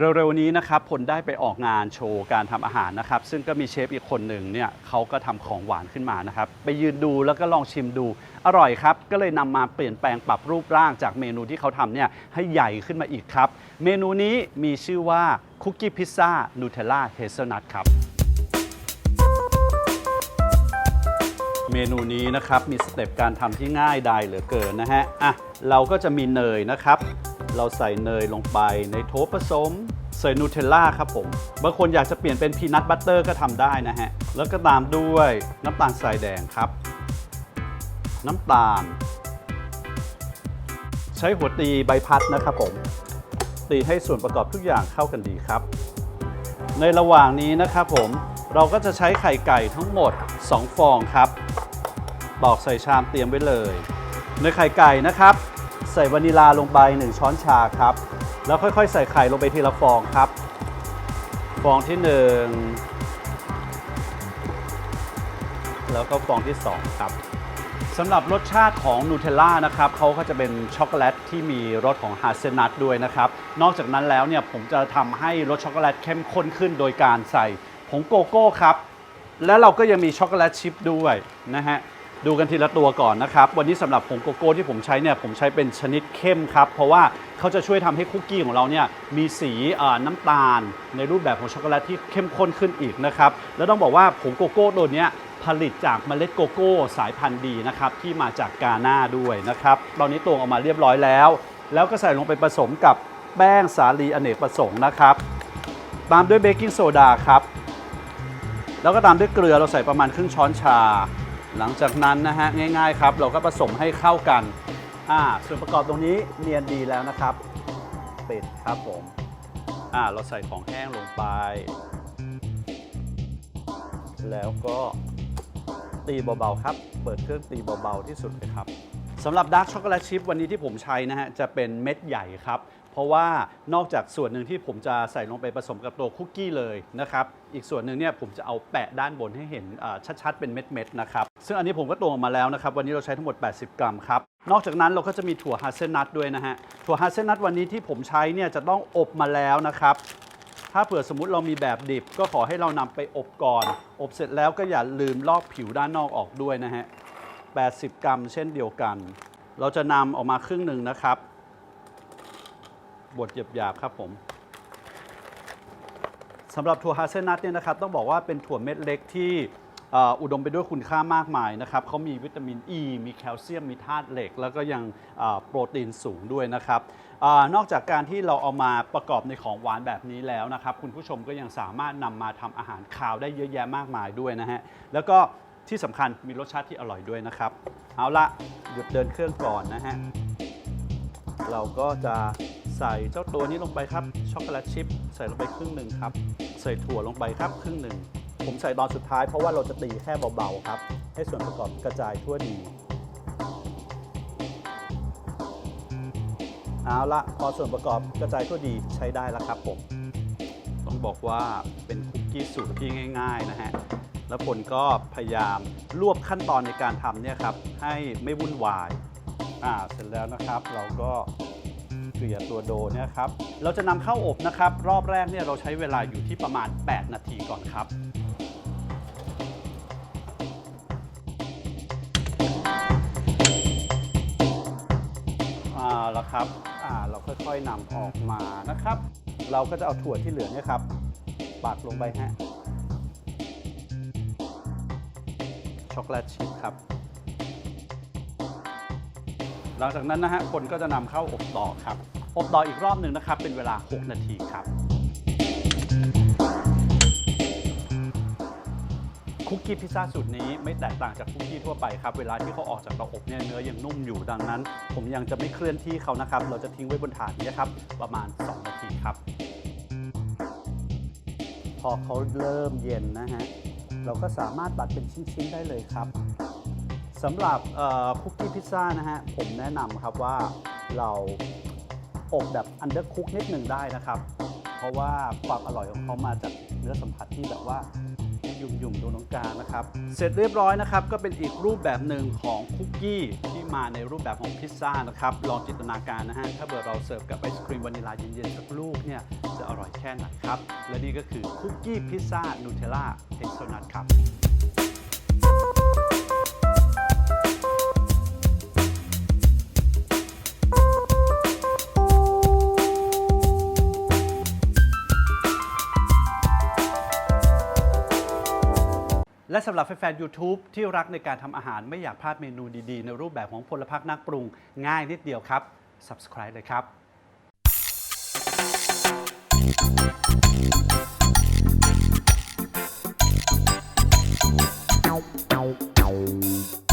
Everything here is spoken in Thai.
เร็วๆนี้นะครับผลได้ไปออกงานโชว์การทำอาหารนะครับ ซึ่งก็มีเชฟอีกคนหนึ่งเนี่ยเขาก็ทำของหวานขึ้นมานะครับ ไปยืนดูแล้วก็ลองชิมดู อร่อยครับ ก็เลยนำมาเปลี่ยนแปลงปรับรูปร่างจากเมนูที่เขาทำเนี่ยให้ใหญ่ขึ้นมาอีกครับ เมนูนี้มีชื่อว่าคุกกี้พิซซ่านูเทลล่าเฮเซลนัทครับ เมนูนี้นะครับมีสเต็ปการทำที่ง่ายดายเหลือเกินนะฮะอะเราก็จะมีเนยนะครับ เราใส่เนยลงไปในโถผสมใส่นูเทลล่าครับผม บางคนอยากจะเปลี่ยนเป็นพีนัทบัตเตอร์ก็ทำได้นะฮะ แล้วก็ตามด้วยน้ำตาลทรายแดงครับ น้ำตาล ใช้หัวตีใบพัดนะครับผม ตีให้ส่วนประกอบทุกอย่างเข้ากันดีครับ ในระหว่างนี้นะครับผม เราก็จะใช้ไข่ไก่ทั้งหมด 2 ฟองครับ ตอกใส่ชามเตรียมไว้เลย ในไข่ไก่นะครับ ใส่วานิลาลงไป 1 ช้อนชาครับ แล้วค่อยๆ ใส่ไข่ลงไปทีละฟองครับ ฟองที่ 1 แล้วก็ฟองที่ 2 ครับสำหรับรสชาติของนูเทลล่านะครับเขาก็จะเป็นช็อกโกแลตที่มีรสของฮาเซนัทด้วยนะครับ นอกจากนั้นแล้วเนี่ยผมจะทำให้รสช็อกโกแลตเข้มข้นขึ้นโดยการใส่ผงโกโก้ครับ และเราก็ยังมีช็อกโกแลตชิพด้วยนะฮะ ดูกันทีละตัวก่อนนะครับ วันนี้สำหรับผงโกโก้ที่ผมใช้เนี่ยผมใช้เป็นชนิดเข้มครับ เพราะว่าเขาจะช่วยทำให้คุกกี้ของเราเนี่ยมีสีน้ำตาล ในรูปแบบของช็อกโกแลตที่เข้มข้นขึ้นอีกนะครับ แล้วต้องบอกว่าผงโกโก้ตัวเนี้ยผลิตจากเมล็ดโกโก้สายพันธุ์ดีนะครับที่มาจากกาหน้าด้วยนะครับตอนนี้ตวงออกมาเรียบร้อยแล้ว แล้วก็ใส่ลงไปผสมกับแป้งสาลีอเนกประสงค์นะครับ ตามด้วยเบกกิ้งโซดาครับแล้วก็ตามด้วยเกลือเราใส่ประมาณครึ่งช้อนชา หลังจากนั้นนะฮะง่ายๆครับ เราก็ผสมให้เข้ากันอ่าส่วนประกอบตรงนี้เนียนดีแล้วนะครับ ปิดครับผมอ่าเราใส่ของแห้งลงไป แล้วก็ตีเบาๆครับ เปิดเครื่องตีเบาๆที่สุดเลยครับสำหรับดาร์กช็อกโกแลตชิพวันนี้ที่ผมใช้นะฮะจะเป็นเม็ดใหญ่ครับ เพราะว่านอกจากส่วนหนึ่งที่ผมจะใส่ลงไปผสมกับตัวคุกกี้เลยนะครับ อีกส่วนหนึ่งเนี่ยผมจะเอาแปะด้านบนให้เห็นชัดๆ เป็นเม็ดๆนะครับ ซึ่งอันนี้ผมก็ตวงออกมาแล้วนะครับ วันนี้เราใช้ทั้งหมด 80 กรัมครับ นอกจากนั้นเราก็จะมีถั่วฮาเซลนัทด้วยนะฮะ ถั่วฮาเซลนัทวันนี้ที่ผมใช้เนี่ยจะต้องอบมาแล้วนะครับ ถ้าเผื่อสมมติเรามีแบบดิบ ก็ขอให้เรานำไปอบก่อน อบเสร็จแล้วก็อย่าลืมลอกผิวด้านนอกออกด้วยนะฮะ 80 กรัม เช่นเดียวกัน เราจะนำออกมาครึ่งหนึ่งนะครับ บดหยาบๆครับผมสำหรับถั่วฮาเซลนัทเนี่ยนะครับต้องบอกว่าเป็นถั่วเม็ดเล็กที่อ,อุดมไปด้วยคุณค่ามากมายนะครับเขามีวิตามินอ e, ีมีแคลเซียม มีธาตุเหล็ก แล้วก็ยังโปรตีนสูงด้วยนะครับอนอกจากการที่เราเอามาประกอบในของหวานแบบนี้แล้วนะครับ คุณผู้ชมก็ยังสามารถนำมาทำอาหารคาวได้เยอะแยะมากมายด้วยนะฮะ แล้วก็ที่สำคัญมีรสชาติที่อร่อยด้วยนะครับ เอาละหยุดเดินเครื่องก่อนนะฮะ เราก็จะ ใส่เจ้าตัวนี้ลงไปครับช็อกโกแลตชิพใส่ลงไปครึ่งหนึ่งครับ ใส่ถั่วลงไปครับครึ่งหนึ่งผมใส่ตอนสุดท้ายเพราะว่าเราจะตีแค่เบาๆครับ ให้ส่วนประกอบกระจายทั่วดีเอาละพอส่วนประกอบกระจายทั่วดีใช้ได้แล้วครับผมต้องบอกว่าเป็นคุกกี้สูตรที่ง่าย ๆ นะฮะแล้วผลก็พยายามรวบขั้นตอนในการทำเนี่ยครับให้ไม่วุ่นวายอ่าเสร็จแล้วนะครับเราก็ กลี่ยตัวโดเนี่ยครับเราจะนำเข้าอบนะครับ รอบแรกเนี่ยเราใช้เวลาอยู่ที่ประมาณ 8 นาทีก่อนครับอ่าแล้วครับอ่าเราค่อยๆนำออกมานะครับ เราก็จะเอาถั่วที่เหลือเนี่ยครับปักลงไปฮะช็อกโกแลตชิพครับ หลังจากนั้นนะฮะคนก็จะนำเข้าอบต่อครับ อบต่ออีกรอบหนึ่งนะครับ เป็นเวลา 6 นาทีครับคุกกี้พิซซ่าสูตรนี้ไม่แตกต่างจากคุกกี้ทั่วไปครับ เวลาที่เขาออกจากเตาอบเนี่ยเนื้อยังนุ่มอยู่ดังนั้น ผมยังจะไม่เคลื่อนที่เขานะครับ เราจะทิ้งไว้บนถาดนี้ครับ ประมาณ 2 นาทีครับ พอเขาเริ่มเย็นนะฮะเราก็สามารถตัดเป็นชิ้นๆได้เลยครับ สำหรับคุกกี้พิซซ่านะฮะผมแนะนำครับว่าเราอบแบบอันเดอร์คุกนิดหนึ่งได้นะครับ เพราะว่าความอร่อยของเขามาจากเนื้อสัมผัสที่แบบว่ายุ่มๆตรงตรงกลางนะครับ เสร็จเรียบร้อยนะครับ ก็เป็นอีกรูปแบบหนึ่งของคุกกี้ที่มาในรูปแบบของพิซซ่านะครับ ลองจินตนาการนะฮะ ถ้าเกิดเราเสิร์ฟกับไอศครีมวานิลาเย็นๆสักลูกเนี่ย จะอร่อยแค่ไหนครับ และนี่ก็คือคุกกี้พิซซ่านูเทลล่าเฮเซลนัทครับ และสำหรับแฟนๆ YouTube ที่รักในการทำอาหารไม่อยากพลาดเมนูดีๆ ในรูปแบบของพลพักนักปรุงง่ายนิดเดียวครับ Subscribe เลยครับ Ow, ow, ow.